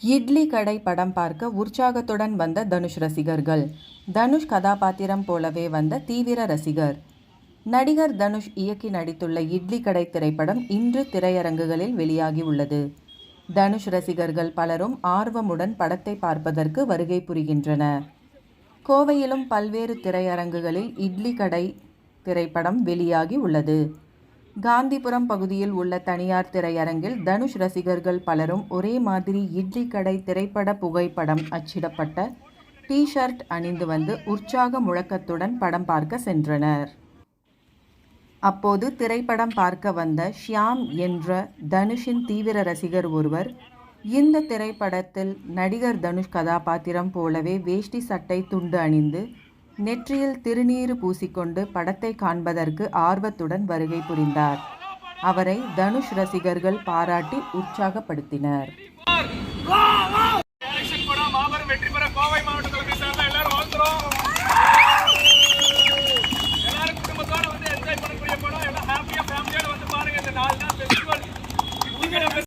இட்லி கடை படம் பார்க்க உற்சாகத்துடன் வந்த தனுஷ் ரசிகர்கள். தனுஷ் கதாபாத்திரம் போலவே வந்த தீவிர ரசிகர். நடிகர் தனுஷ் இயக்கி நடித்துள்ள இட்லி கடை திரைப்படம் இன்று திரையரங்குகளில் வெளியாகி உள்ளது. தனுஷ் ரசிகர்கள் பலரும் ஆர்வமுடன் படத்தை பார்ப்பதற்கு வருகை புரிகின்றன. கோவையிலும் பல்வேறு திரையரங்குகளில் இட்லி கடை திரைப்படம் வெளியாகி உள்ளது. காந்திபுரம் பகுதியில் உள்ள தனியார் திரையரங்கில் தனுஷ் ரசிகர்கள் பலரும் ஒரே மாதிரி இட்லி கடை திரைப்பட புகைப்படம் அச்சிடப்பட்ட டி ஷர்ட் அணிந்து வந்து உற்சாக முழக்கத்துடன் படம் பார்க்க சென்றனர். அப்போது திரைப்படம் பார்க்க வந்த ஷியாம் என்ற தனுஷின் தீவிர ரசிகர் ஒருவர் இந்த திரைப்படத்தில் நடிகர் தனுஷ் கதாபாத்திரம் போலவே வேஷ்டி சட்டை துண்டு அணிந்து நெற்றியில் திருநீறு பூசிக்கொண்டு படத்தை காண்பதற்கு ஆர்வத்துடன் வருகை புரிந்தார். அவரை தனுஷ் ரசிகர்கள் பாராட்டி உற்சாகப்படுத்தினர். மாபெரும் வெற்றி பெற கோவை மாவட்டத்தில்